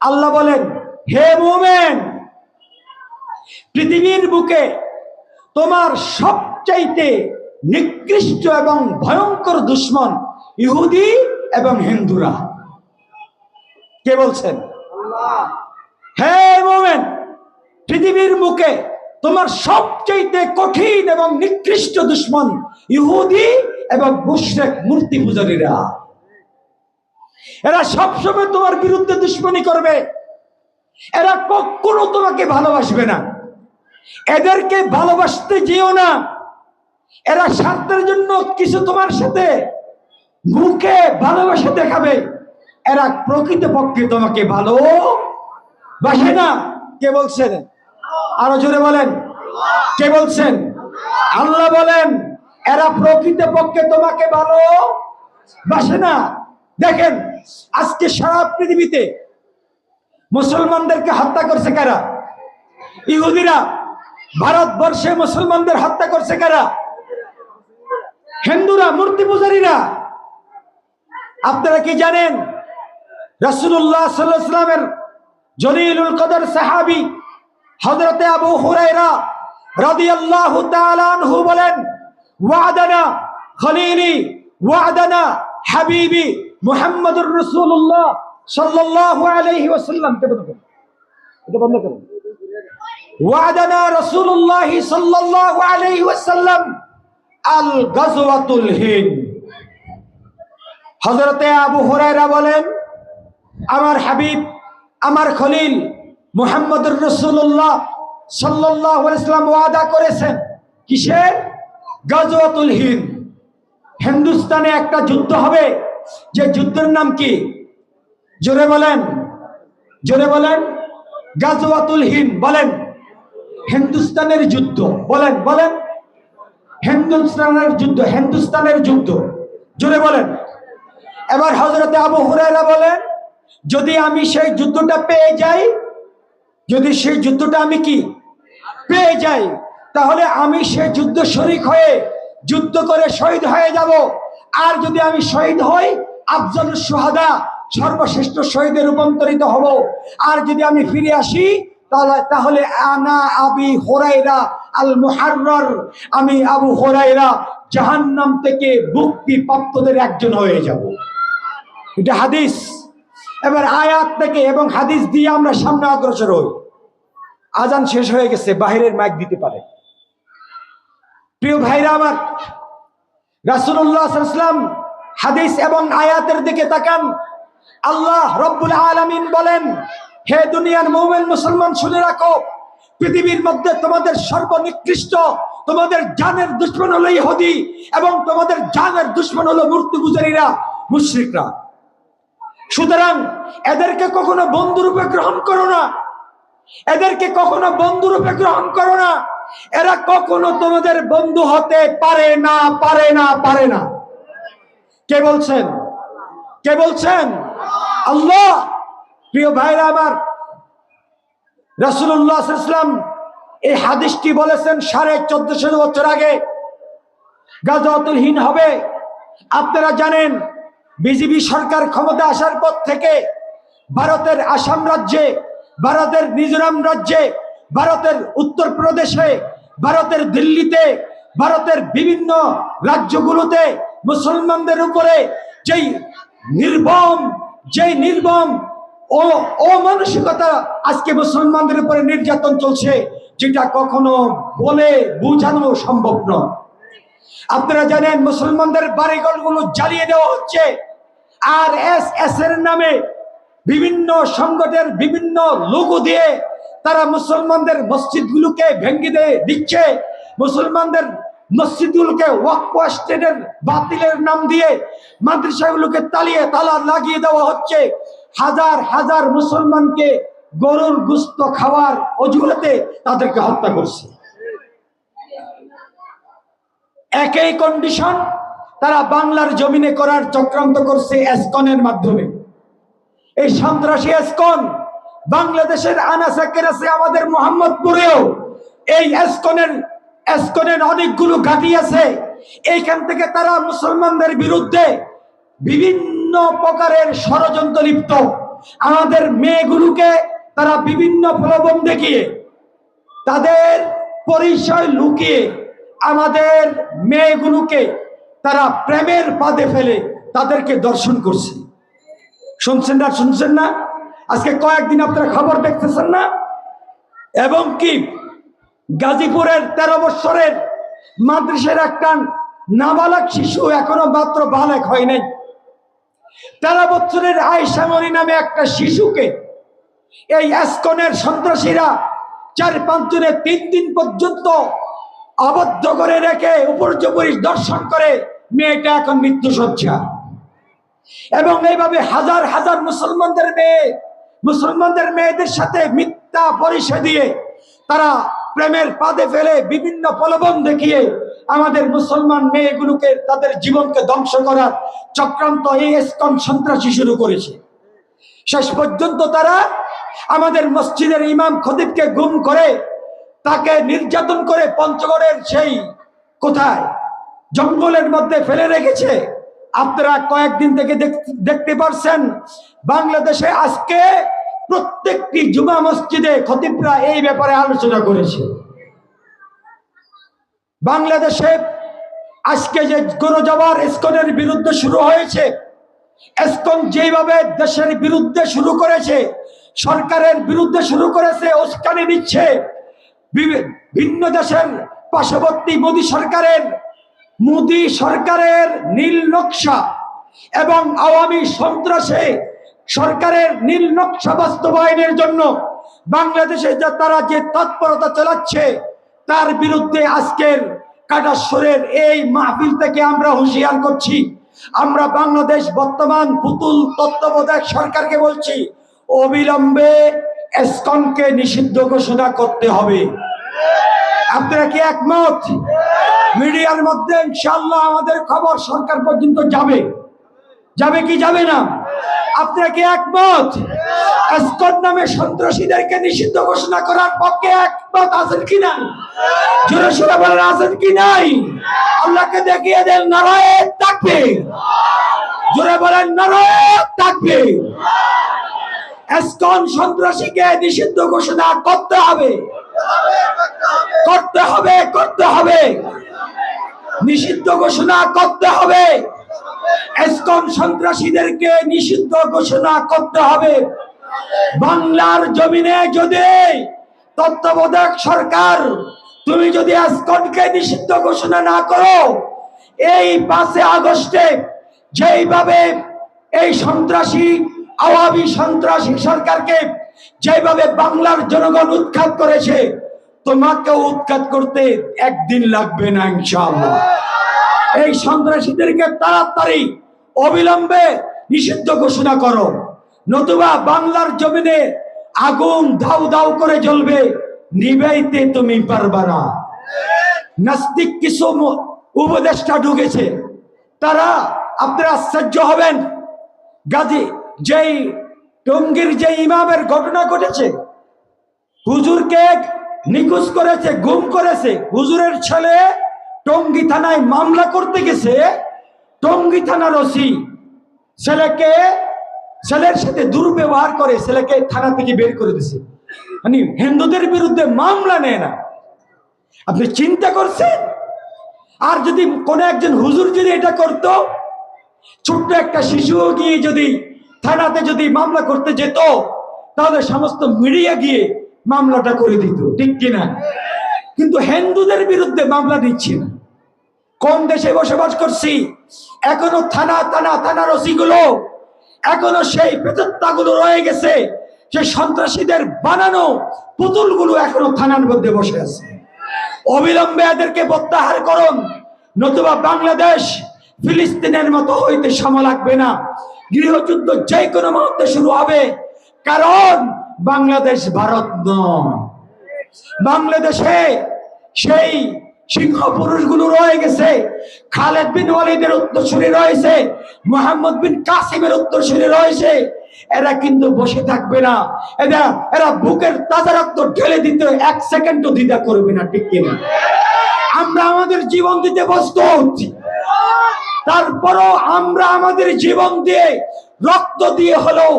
আল্লাহ বলেন, হে মোমেন, পৃথিবীর বুকে তোমার সবচাইতে নিকৃষ্ট এবং ভয়ঙ্কর দুশ্মন ইহুদি এবং হিন্দুরা। কে বলছেন? হে মোমেন, পৃথিবীর মুখে তোমার সবচাইতে কঠিন এবং নিকৃষ্ট দুশ্মন ইহুদি এবং মুশরেক মূর্তি পূজারীরা এরা সবসময় তোমার বিরুদ্ধে দুশ্মনী করবে। এরা কখনো তোমাকে ভালোবাসবে না। এদেরকে ভালোবাসতে যেও না। এরা স্বার্থের জন্য কিছু তোমার সাথে মুখে ভালোবাসা দেখাবে। এরা প্রকৃত পক্ষে তোমাকে ভালো বাসে না। কে বলছেন? আরও জোরে বলেন। কে বলছেন? আল্লাহ বলেন, এরা প্রকৃত পক্ষে তোমাকে ভালো বাসে না। দেখেন আজকে সারা পৃথিবীতে মুসলমানদেরকে হত্যা করছে কারা? ইহুদিরা, ভারতবর্ষে মুসলমানদের হত্যা করছে কারা? হিন্দুরা, মূর্তি পূজারীরা। আপনারা কি জানেন? আলাইহি ওয়াসাল্লামের জলিলুল কদর সাহাবি হযরতে আবু হুরাইরা রাদিয়াল্লাহু তাআলা আনহু বলেন, ওয়াদানা খলিলি, ওয়াদানা হাবিবি। মুহাম্মদুর রাসূলুল্লাহ সাল্লাল্লাহু আলাইহি ওয়াসাল্লাম কে বলতে এটা বন্ধ করুন ওয়াদানা রাসূলুল্লাহ সাল্লাল্লাহু আলাইহি ওয়াসাল্লাম আল গাজওয়াতুল হিন্দ আবু হুরায়রা বলেন, আমার হাবিব, আমার খলিল মুহাম্মদুর রাসূলুল্লাহ সাল্লাল্লাহু ওয়াদা করেছেন। কিসের? গাজওয়াতুল হিন্দ। হিন্দুস্তানে একটা যুদ্ধ হবে। যে যুদ্ধের নাম কি? জোরে বলেন জোরে বলেন। গাজওয়াতুল হিন্দ, বলেন। হিন্দুস্তানের যুদ্ধ, বলেন বলেন। হিন্দুস্তানের যুদ্ধ হিন্দুস্তানের যুদ্ধ, জোরে বলেন। এবার হজরতে আবু হুরায়রা বলেন, যদি আমি সেই যুদ্ধটা পেয়ে যাই, যদি সেই যুদ্ধটা আমি কি? পেয়ে যাই, তাহলে আমি সেই যুদ্ধ শরিক হয়ে যুদ্ধ করে শহীদ হয়ে যাব। আর যদি আমি শহীদ হই আফজল সোহাদা সর্বশ্রেষ্ঠ শহীদে রূপান্তরিত হব। আর যদি আমি ফিরে আসি, তাহলে তাহলে আনা আবি হোরাইরা আল মুহাররর আমি আবু হোরাইরা জাহান্নাম থেকে মুক্তি প্রাপ্তদের একজন হয়ে যাব। এটা হাদিস। এবার আয়াত থেকে এবং হাদিস দিয়ে আমরা সামনে অগ্রসর হই। আজান শেষ হয়ে গেছে, বাহিরের মাইক দিতে পারে। প্রিয় ভাইরা আমার আলাইহি ওয়াসাল্লাম হাদিস এবং আয়াতের দিকে তাকান। আল্লাহ রব্বুল আলামিন বলেন, হে দুনিয়ার মুমিন মুসলমান, শুনে রাখো, পৃথিবীর মধ্যে তোমাদের সর্বনিকৃষ্ট, তোমাদের জানের দুশ্মন হলো ইহুদি এবং তোমাদের জানের দুশ্মন হলো মূর্তি পূজারীরা, মুশরিকরা। সুতরাং এদেরকে কখনো বন্ধুরূপে গ্রহণ করো না। এদেরকে কখনো বন্ধুরূপে গ্রহণ করো না। এরা কখনো তোমাদের বন্ধু হতে পারে না পারে না পারে না। কে বলছেন? কে বলছেন? আল্লাহ। প্রিয় ভাইরা আমার আলাইহি ওয়াসাল্লাম এই হাদিসটি বলেছেন সাড়ে চোদ্দশো বছর আগে। গাজওয়াতুল হবে। আপনারা জানেন বিজেপি সরকার ক্ষমতা আসার পর থেকে ভারতের আসাম রাজ্যে, ভারতের মিজোরাম রাজ্যে, ভারতের উত্তরপ্রদেশে, ভারতের দিল্লিতে, ভারতের বিভিন্ন রাজ্যগুলোতে মুসলমানদের উপরে যেই নির্বম যেই নির্বম ও অমানসিকতা আজকে মুসলমানদের উপরে নির্যাতন চলছে, যেটা কখনো বলে বোঝানো সম্ভব নয়। আপনারা জানেন মুসলমানদের বাড়িঘরগুলো জ্বালিয়ে দেওয়া হচ্ছে। আর এস এস এর নামে বিভিন্ন সংগঠনের বিভিন্ন লোগো দিয়ে তারা মুসলমানদের মসজিদগুলোকে ভেঙে দিয়ে দিচ্ছে। মুসলমানদের মসজিদগুলোকে ওয়াকফ স্টেটের বাতিলের নাম দিয়ে মাদ্রাসাগুলোকে তালিয়ে তালা লাগিয়ে দেওয়া হচ্ছে। হাজার হাজার মুসলমানকে গরুর গুস্ত খাওয়ার অজুহাতে তাদেরকে হত্যা করছে। একই কন্ডিশন তারা বাংলার জমিনে করার চক্রান্ত করছে এসকনের মাধ্যমে। এই সন্ত্রাসী এসকন বাংলাদেশের আনাসা কেরাসে আমাদের মোহাম্মদপুরেও এই এসকনের এসকনের অনেকগুলো ঘাঁটি আছে। এইখান থেকে তারা মুসলমানদের বিরুদ্ধে বিভিন্ন প্রকারের ষড়যন্ত্র লিপ্ত। আমাদের মেয়েগুলোকে তারা বিভিন্ন প্রলোভন দেখিয়ে, তাদের পরিচয় লুকিয়ে আমাদের মেয়েগুলোকে তারা প্রেমের পাদে ফেলে তাদেরকে দর্শন করছে। শুনছেন না শুনছেন না? আজকে কয়েকদিন আপনারা খবর দেখতেছেন না? এবং কি গাজীপুরের তেরো বৎসরের মাদ্রাসের একটা নাবালক শিশু এখনও মাত্র বালেক হয় নাই। তেরো বছরের আয়সামরি নামে একটা শিশুকে এই এসকনের সন্ত্রাসীরা চার পাঁচ জনে তিন দিন পর্যন্ত আবদ্ধ করে রেখে উপর্যপরি দর্শন করে, মেয়েটা এখন মৃত্যু সজ্জা এবং এইভাবে হাজার হাজার মুসলমানদের মেয়ে, মুসলমানদের মেয়েদের সাথে মিথ্যা পরিচয় দিয়ে তারা প্রেমের পাদে ফেলে বিভিন্ন প্রলোভন দেখিয়ে আমাদের মুসলমান মেয়েগুলোকে তাদের জীবনকে ধ্বংস করার চক্রান্ত এই এসকন সন্ত্রাসী শুরু করেছে। শেষ পর্যন্ত তারা আমাদের মসজিদের ইমাম খদিবকে গুম করে, তাকে নির্যাতন করে পঞ্চগড়ের সেই কোথায়, জঙ্গলের মধ্যে ফেলে রেখেছে। আপনারা কয়েকদিন থেকে দেখ- দেখতে পারছেন, বাংলাদেশে আজকে প্রত্যেকটি জুমা মসজিদে খতিবরা এই ব্যাপারে আলোচনা করেছে। বাংলাদেশে আজকে যে গণজবার ইস্কনের বিরুদ্ধে শুরু হয়েছে এসকন যেভাবে দেশের বিরুদ্ধে শুরু করেছে, সরকারের বিরুদ্ধে শুরু করেছে, উস্কানি দিচ্ছে ভিন্ন দেশের পার্শ্ববর্তী মোদী সরকারের মোদী সরকারের নীল নকশা এবং আওয়ামী সন্ত্রাসে সরকারের নীল নকশা বাস্তবায়নের জন্য বাংলাদেশে যা তারা যে তৎপরতা চালাচ্ছে, তার বিরুদ্ধে আজকের কাটাশ্বরের এই মাহফিল থেকে আমরা হুঁশিয়ার করছি। আমরা বাংলাদেশ বর্তমান পুতুল তত্ত্বাবধায়ক সরকারকে বলছি, অবিলম্বে এসকনকে নিষিদ্ধ ঘোষণা করতে হবে। আপনারা কি একমত? মিডিয়ার মধ্যে ইনশাল্লাহ আমাদের খবর সরকার পর্যন্ত যাবে। যাবে কি যাবে না? আপনারা কি একমত? এসকন নামে সন্ত্রাসীদেরকে নিষিদ্ধ ঘোষণা করার পক্ষে একমত আছেন কি না জোরে সোরে বলেন, আছেন কি নাই? আল্লাহকে দেখিয়ে দেন নারায়ণ থাকবে জোরে বলেন নারায়ণ থাকবে এসকন সন্ত্রাসীকে নিষিদ্ধ ঘোষণা করতে হবে। করতে হবে করতে হবে। নিষিদ্ধ ঘোষণা করতে হবে। এসকন সন্ত্রাসীদেরকে নিষিদ্ধ ঘোষণা করতে হবে। বাংলার জমিনে যদি তত্ত্বাবধায়ক সরকার, তুমি যদি এসকনকে নিষিদ্ধ ঘোষণা না করো, এই পাঁচে আগস্টে যেইভাবে এই সন্ত্রাসী, আওয়ামী সন্ত্রাসী সরকারকে যেভাবে বাংলার জনগণ উৎখাত করেছে তোমাকে উৎখাত করতে একদিন লাগবে না ইনশাআল্লাহ। এই সন্ত্রাসীদেরকে তাড়াতাড়ি অবিলম্বে নিষিদ্ধ ঘোষণা করো। নতুবা বাংলার জমিনে আগুন ধাউ ধাউ করে জ্বলবে নিবাইতে তুমি পারবা না। নাস্তিক কিছু উপদেষ্টা ঢুকেছে। তারা আপনারা আশ্চর্য হবেন। গাজী, যেই টঙ্গীর যে ইমামের ঘটনা ঘটেছে, হুজুরকে নিখোঁজ করেছে, গুম করেছে। হুজুরের ছেলে টঙ্গী থানায় মামলা করতে গেছে। টঙ্গী থানার ওসি ছেলেকে, ছেলের সাথে দুর্ব্যবহার করে ছেলেকে থানা থেকে বের করে দিছে। মানে হিন্দুদের বিরুদ্ধে মামলা নেয় না। আপনি চিন্তা করছেন? আর যদি কোনো একজন হুজুর যদি এটা করত, ছোট্ট একটা শিশু গিয়ে যদি থানাতে যদি মামলা করতে যেত, তাহলে সমস্ত মিডিয়া গিয়ে মামলাটা করে দিত, ঠিক কিনা? কিন্তু হিন্দুদের বিরুদ্ধে মামলা দিচ্ছে না। কোন দেশে বসবাস করছি, এখনও থানা থানা, থানার ওসিগুলো, এখনও সেই পেতত্তাগুলো রয়ে গেছে, সেই সন্ত্রাসীদের বানানো পুতুলগুলো এখনও থানার মধ্যে বসে আছে। অবিলম্বে এদেরকে প্রত্যাহার করুন, নতুবা বাংলাদেশ ফিলিস্তিনের মতো হইতে সময় লাগবে না। গৃহযুদ্ধ যে কোনো মুহূর্তে শুরু হবে, কারণ বাংলাদেশ ভারত নয়। বাংলাদেশে সেই সিংহ পুরুষগুলো রয়ে গেছে। খালেদ বিন ওয়ালিদের উত্তরসূরি রয়েছে। মোহাম্মদ বিন কাসিমের উত্তরসূরি রয়েছে। এরা কিন্তু বসে থাকবে না। এরা এরা বুকের তাজা রক্ত ঢেলে দিতে এক সেকেন্ডও দ্বিধা করবে না, ঠিক কিনা? আমরা আমাদের জীবন দিতে প্রস্তুত। তারপরও আমরা আমাদের জীবন দিয়ে রক্ত দিয়ে হলেও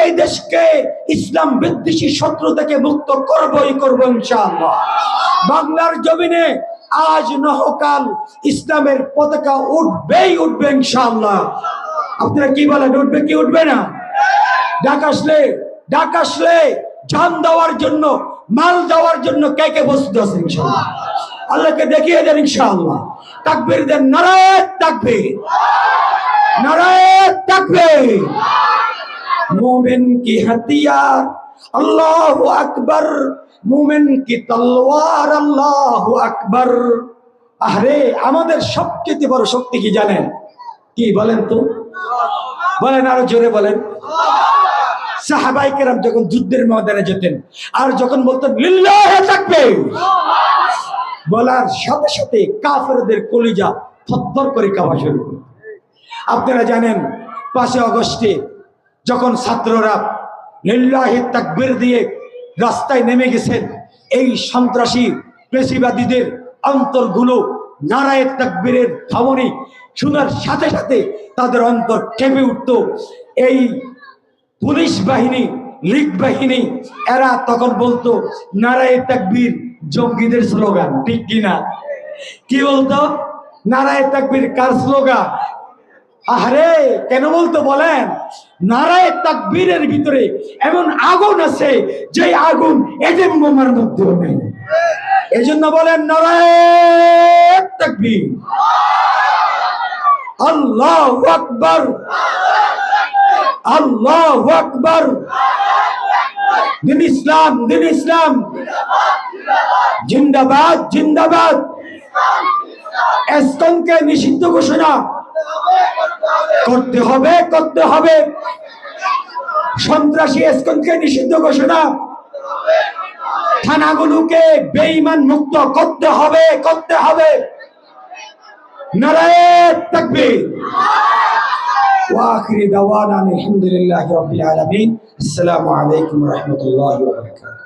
এই দেশকে ইসলাম বিদ্বেষী শত্রু থেকে মুক্ত করবই করব ইনশাআল্লাহ। বাংলার জমিনে আজ নহকাল ইসলামের পতাকা উঠবেই উঠবে ইনশাআল্লাহ। আপনারা কি বলেন, উঠবে কি উঠবে না? ডাক আসলে ডাক আসলে জান দেওয়ার জন্য, মাল দেওয়ার জন্য কে কে বসতে আছে ইনশাআল্লাহ? আল্লাহকে দেখিয়ে দেন ইনশাআল্লাহ। তাকবীর দেন নারায়ণ তাকবীর। নারায়ণ তাকবীর। মোমেন কি হাতিয়ার? আল্লাহ আকবর। মোমেন কি তলোয়ার? আল্লাহ আকবর। আরে আমাদের সবচেয়ে বড় শক্তি কি জানেন? কি বলেন তো? বলেন আরও জোরে বলেন। সাহাবাই কেরাম যখন যুদ্ধের ময়দানে যেতেন, আর যখন বলতেন থাকবে। বলার সাথে সাথে কাফেরদের কলিজা থরথর করে কাঁপা শুরু আপনারা জানেন, পাঁচই অগস্টে যখন ছাত্ররা লিল্লাহে তাকবীর দিয়ে রাস্তায় নেমে গেছেন। এই সন্ত্রাসী পেশিবাদীদের অন্তরগুলো নারায়ের তাকবীরের ধ্বনি শোনার সাথে সাথে তাদের অন্তর কেঁপে উঠত। এই পুলিশ বাহিনী, লীগ বাহিনী, এরা তখন বলতো, নারায় তাকবীর জঙ্গিদের স্লোগান। ঠিক কিনা? কি বলতো? নারায় তাকবীর কার স্লোগান? আরে কেন বলতো বলেন? নারায় তাকবীরের ভিতরে এমন আগুন আছে যে আগুন এজেম বোমার মধ্যেও নেই। এই জন্য বলেন, নারায় তাকবীর। আল্লাহ আকবর। আল্লাহ আকবর। দিন ইসলাম দিন ইসলাম। জিন্দাবাদ জিন্দাবাদ। এসকনকে নিষিদ্ধ ঘোষণা। করতে হবে করতে হবে সন্ত্রাসী এসকনকে নিষিদ্ধ ঘোষণা থানাগুলোকে বেঈমান মুক্ত করতে হবে করতে হবে নারায়ণ তাকবীর واخر دعوانا أن الحمد لله رب العالمين السلام عليكم ورحمه الله وبركاته